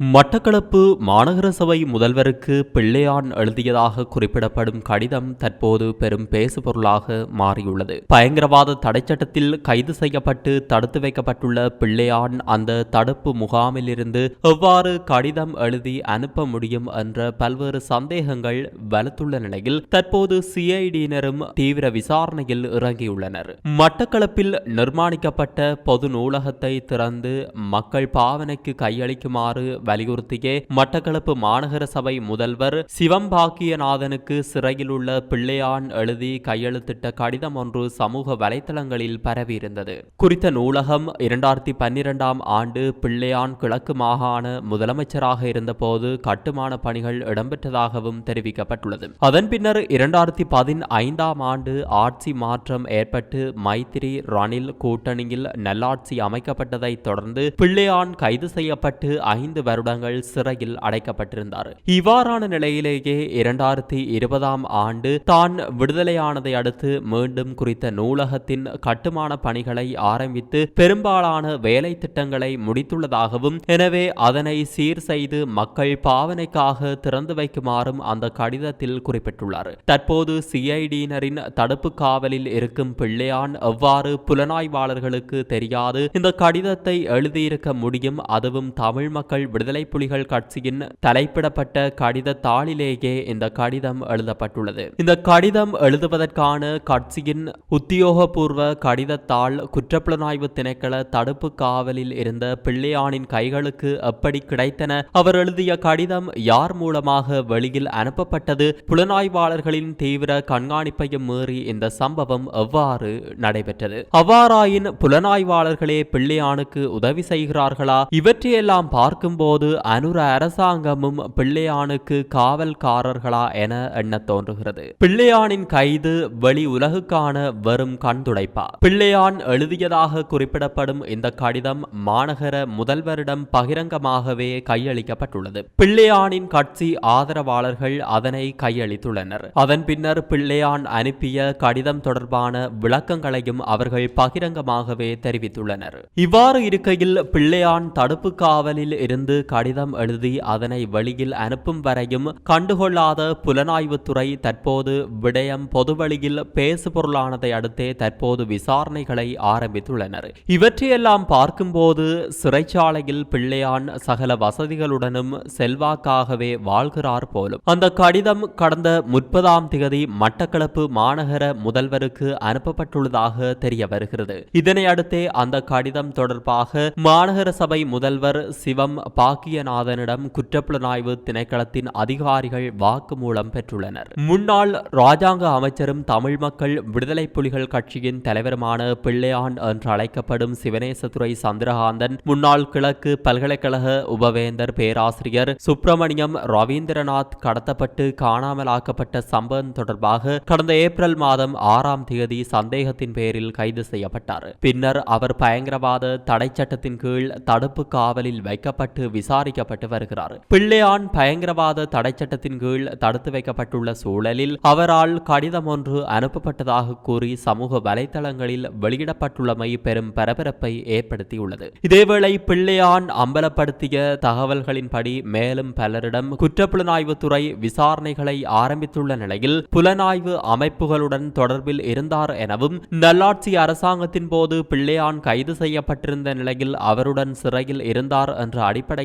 மட்டக்களப்பு மாநகர சபை முதல்வருக்கு பிள்ளையான் எழுதியதாக குறிப்பிடப்படும் கடிதம் தற்போது பெரும் பேசுபொருளாக மாறியுள்ளது. பயங்கரவாத தடைச்சட்டத்தில் கைது செய்யப்பட்டு தடுத்து வைக்கப்பட்டுள்ள பிள்ளையான் அந்த தடுப்பு முகாமிலிருந்து எவ்வாறு கடிதம் எழுதி அனுப்ப முடியும் என்ற பல்வேறு சந்தேகங்கள் வலுத்துள்ள நிலையில் தற்போது சிஐடியினரும் தீவிர விசாரணையில் இறங்கியுள்ளனர். மட்டக்களப்பில் நிர்மாணிக்கப்பட்ட பொது நூலகத்தை திறந்து மக்கள் பாவனைக்கு கையளிக்குமாறு வலியுறுத்தியே மட்டக்களப்பு மாநகர சபை முதல்வர் சிவம்பாக்கியநாதனுக்கு சிறையில் உள்ள பிள்ளையான் எழுதி கையெழுத்திட்ட கடிதம் ஒன்று சமூக வலைதளங்களில் பரவியிருந்தது. குறித்த நூலகம் இரண்டாயிரத்தி பன்னிரெண்டாம் ஆண்டு பிள்ளையான் கிழக்கு மாகாண முதலமைச்சராக இருந்தபோது கட்டுமான பணிகள் இடம்பெற்றதாகவும் தெரிவிக்கப்பட்டுள்ளது. அதன் பின்னர் இரண்டாயிரத்தி பதினைந்தாம் ஆண்டு ஆட்சி மாற்றம் ஏற்பட்டு மைத்திரி ரணில் கூட்டணியில் நல்லாட்சி அமைக்கப்பட்டதை தொடர்ந்து பிள்ளையான் கைது செய்யப்பட்டு ஐந்து வருடங்கள் சிறையில் அடைக்கப்பட்டிருந்தார். இவ்வாறான நிலையிலேயே இரண்டாயிரத்தி இருபதாம் ஆண்டு தான் விடுதலையானதை அடுத்து மீண்டும் குறித்த நூலகத்தின் கட்டுமான பணிகளை ஆரம்பித்து பெரும்பாலான வேலை திட்டங்களை முடித்துள்ளதாகவும் எனவே அதனை சீர் செய்து மக்கள் பாவனைக்காக திறந்து வைக்குமாறும் அந்த கடிதத்தில் குறிப்பிட்டுள்ளார். தற்போது சிஐடியினரின் தடுப்பு காவலில் இருக்கும் பிள்ளையான் எவ்வாறு புலனாய்வாளர்களுக்கு தெரியாது? இந்த கடிதத்தை எழுதியிருக்க முடியும்? அதுவும் தமிழ் மக்கள் விடுதலை புலிகள் கட்சியின் தலைப்பிடப்பட்ட கடித தாளிலேயே இந்த கடிதம் எழுதப்பட்டுள்ளது. இந்த கடிதம் எழுதுவதற்கான கட்சியின் உத்தியோகபூர்வ கடிதத்தாள் குற்றப்புலனாய்வு திணைக்கள தடுப்பு காவலில் இருந்த பிள்ளையானின் கைகளுக்கு எப்படி கிடைத்தன? அவர் எழுதிய கடிதம் யார் மூலமாக வெளியில் அனுப்பப்பட்டது? புலனாய்வாளர்களின் தீவிர கண்காணிப்பையும் மீறி இந்த சம்பவம் எவ்வாறு நடைபெற்றது? அவ்வாறாயின் புலனாய்வாளர்களே பிள்ளையானுக்கு உதவி செய்கிறார்களா? இவற்றையெல்லாம் பார்க்கும்போது போது அனுர அரசாங்கமும் பிள்ளையானுக்கு காவல்காரர்களா என எண்ண தோன்றுகிறது. பிள்ளையானின் கைது வெளி உலகுக்கான வெறும் கண்துடைப்பா பிள்ளையான் எழுதியதாக குறிப்பிடப்படும் இந்த கடிதம் மாநகர முதல்வரிடம் பகிரங்கமாகவே கையளிக்கப்பட்டுள்ளது. பிள்ளையானின் கட்சி ஆதரவாளர்கள் அதனை கையளித்துள்ளனர். அதன் பின்னர் பிள்ளையான் அனுப்பிய கடிதம் தொடர்பான விளக்கங்களையும் அவர்கள் பகிரங்கமாகவே தெரிவித்துள்ளனர். இவ்வாறு இருக்கையில் பிள்ளையான் தடுப்பு காவலில் இருந்து கடிதம் எழுதி அதனை வெளியில் அனுப்பும் வரையும் கண்டுகொள்ளாத புலனாய்வுத்துறை தற்போது விடயம் பொதுவெளியில் பேசுபொருளானதை அடுத்தே தற்போது விசாரணைகளை ஆரம்பித்துள்ளனர். இவற்றையெல்லாம் பார்க்கும்போது சிறைச்சாலையில் பிள்ளையான் சகல வசதிகளுடனும் செல்வாக்காகவே வாழ்கிறார் போலும். அந்த கடிதம் கடந்த முப்பதாம் திகதி மட்டக்களப்பு மாநகர முதல்வருக்கு அனுப்பப்பட்டுள்ளதாக தெரிய வருகிறது. இதனை அடுத்தே அந்த கடிதம் தொடர்பாக மாநகர சபை முதல்வர் சிவம் பா பாக்கியநாதனிடம் குற்றப்புலனாய்வு திணைக்களத்தின் அதிகாரிகள் வாக்குமூலம் பெற்றுள்ளனர். முன்னாள் ராஜாங்க அமைச்சரும் தமிழ் மக்கள் விடுதலை புலிகள் கட்சியின் தலைவருமான பிள்ளையான் என்று அழைக்கப்படும் சிவனேசதுரை சந்திரகாந்தன் முன்னாள் கிழக்கு பல்கலைக்கழக உபவேந்தர் பேராசிரியர் சுப்பிரமணியம் ரவீந்திரநாத் கடத்தப்பட்டு காணாமலாக்கப்பட்ட சம்பவம் தொடர்பாக கடந்த ஏப்ரல் மாதம் ஆறாம் தேதி சந்தேகத்தின் பேரில் கைது செய்யப்பட்டார். பின்னர் அவர் பயங்கரவாத தடை சட்டத்தின் கீழ் தடுப்பு காவலில் வைக்கப்பட்டு விசாரிக்கப்பட்டு வருகிறார். பிள்ளையான் பயங்கரவாத தடை சட்டத்தின் கீழ் தடுத்து வைக்கப்பட்டுள்ள சூழலில் அவரால் கடிதம் ஒன்று அனுப்பப்பட்டதாக கூறி சமூக வலைதளங்களில் வெளியிடப்பட்டுள்ளமை பெரும் பரபரப்பை ஏற்படுத்தியுள்ளது. இதேவேளை பிள்ளையான் அம்பலப்படுத்திய தகவல்களின்படி மேலும் பலரிடம் குற்றப்புலனாய்வுத்துறை விசாரணைகளை ஆரம்பித்துள்ள நிலையில் புலனாய்வு அமைப்புகளுடன் தொடர்பில் இருந்தார் எனவும் நல்லாட்சி அரசாங்கத்தின் போது பிள்ளையான் கைது செய்யப்பட்டிருந்த நிலையில் அவருடன் சிறையில் இருந்தார் என்ற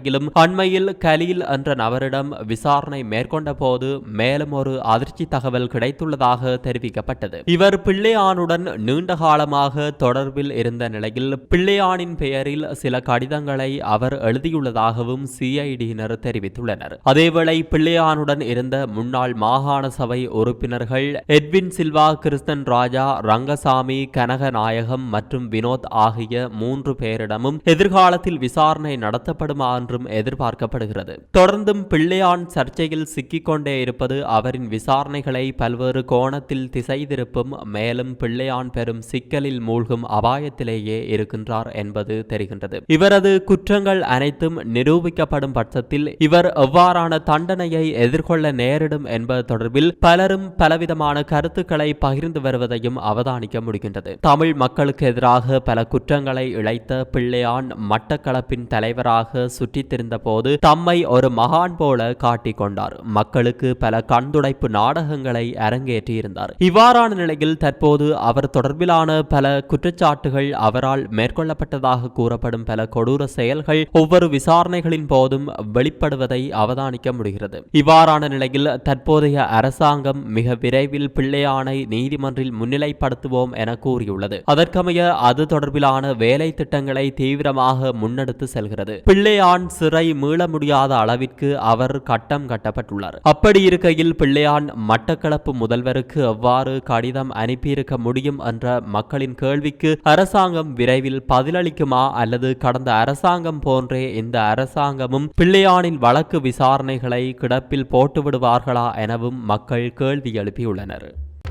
அடிப்படையிலும் அண்மையில் கலீல் என்ற நபரிடம் விசாரணை மேற்கொண்ட போது மேலும் ஒரு அதிர்ச்சி தகவல் கிடைத்துள்ளதாக தெரிவிக்கப்பட்டது. இவர் பிள்ளையானுடன் நீண்ட காலமாக தொடர்பில் இருந்த நிலையில் பிள்ளையானின் பெயரில் சில கடிதங்களை அவர் எழுதியுள்ளதாகவும் சிஐடியினர் தெரிவித்துள்ளனர். அதேவேளை பிள்ளையானுடன் இருந்த முன்னாள் மாகாண சபை உறுப்பினர்கள் எட்வின் சில்வா கிருஷ்ணன் ராஜா ரங்கசாமி கனகநாயகம் மற்றும் வினோத் ஆகிய மூன்று பேரிடமும் எதிர்காலத்தில் விசாரணை நடத்தப்படுமா என்றும் எதிர்பார்க்கப்படுகிறது. தொடர்ந்தும் பிள்ளையான் சர்ச்சையில் சிக்கிக்கொண்டே இருப்பது அவரின் விசாரணைகளை பல்வேறு கோணத்தில் திசை திருப்பும் மேலும் பிள்ளையான் பெரும் சிக்கலில் மூழ்கும் அபாயத்திலேயே இருக்கின்றார் என்பது தெரிகின்றது. இவரது குற்றங்கள் அனைத்தும் நிரூபிக்கப்படும் பட்சத்தில் இவர் எவ்வாறான தண்டனையை எதிர்கொள்ள நேரிடும் என்பது தொடர்பில் பலரும் பலவிதமான கருத்துக்களை பகிர்ந்து வருவதையும் அவதானிக்க முடிகின்றது. தமிழ் மக்களுக்கு எதிராக பல குற்றங்களை இழைத்த பிள்ளையான் மட்டக்களப்பின் தலைவராக சுற்றி தெரிவித்திருந்த போது தம்மை ஒரு மகான் போல காட்டிக்கொண்டார். மக்களுக்கு பல கண்துடைப்பு நாடகங்களை அரங்கேற்றியிருந்தார். இவ்வாறான நிலையில் தற்போது அவர் தொடர்பிலான பல குற்றச்சாட்டுகள் அவரால் மேற்கொள்ளப்பட்டதாக கூறப்படும் பல கொடூர செயல்கள் ஒவ்வொரு விசாரணைகளின் போதும் வெளிப்படுவதை அவதானிக்க முடிகிறது. இவ்வாறான நிலையில் தற்போதைய அரசாங்கம் மிக விரைவில் பிள்ளையானை நீதிமன்றில் முன்னிலைப்படுத்துவோம் என கூறியுள்ளது. அதற்கமைய அது தொடர்பிலான வேலை திட்டங்களை தீவிரமாக முன்னெடுத்து செல்கிறது. பிள்ளையான் சிறை மீள முடியாத அளவிற்கு அவர் கட்டம் கட்டப்பட்டுள்ளார். அப்படி இருக்கையில் பிள்ளையான் மட்டக்களப்பு முதல்வருக்கு எவ்வாறு கடிதம் அனுப்பியிருக்க முடியும் என்ற மக்களின் கேள்விக்கு அரசாங்கம் விரைவில் பதிலளிக்குமா அல்லது கடந்த அரசாங்கம் போன்றே இந்த அரசாங்கமும் பிள்ளையானின் வழக்கு விசாரணைகளை கிடப்பில் போட்டு விடுவார்களா எனவும் மக்கள் கேள்வி எழுப்பியுள்ளனர்.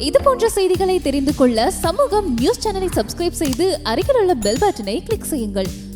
இது போன்ற செய்திகளை தெரிந்து கொள்ள சமூகம் நியூஸ் சேனலை சப்ஸ்கிரைப் செய்து அருகில் உள்ள பெல் பட்டனை கிளிக் செய்யுங்கள்.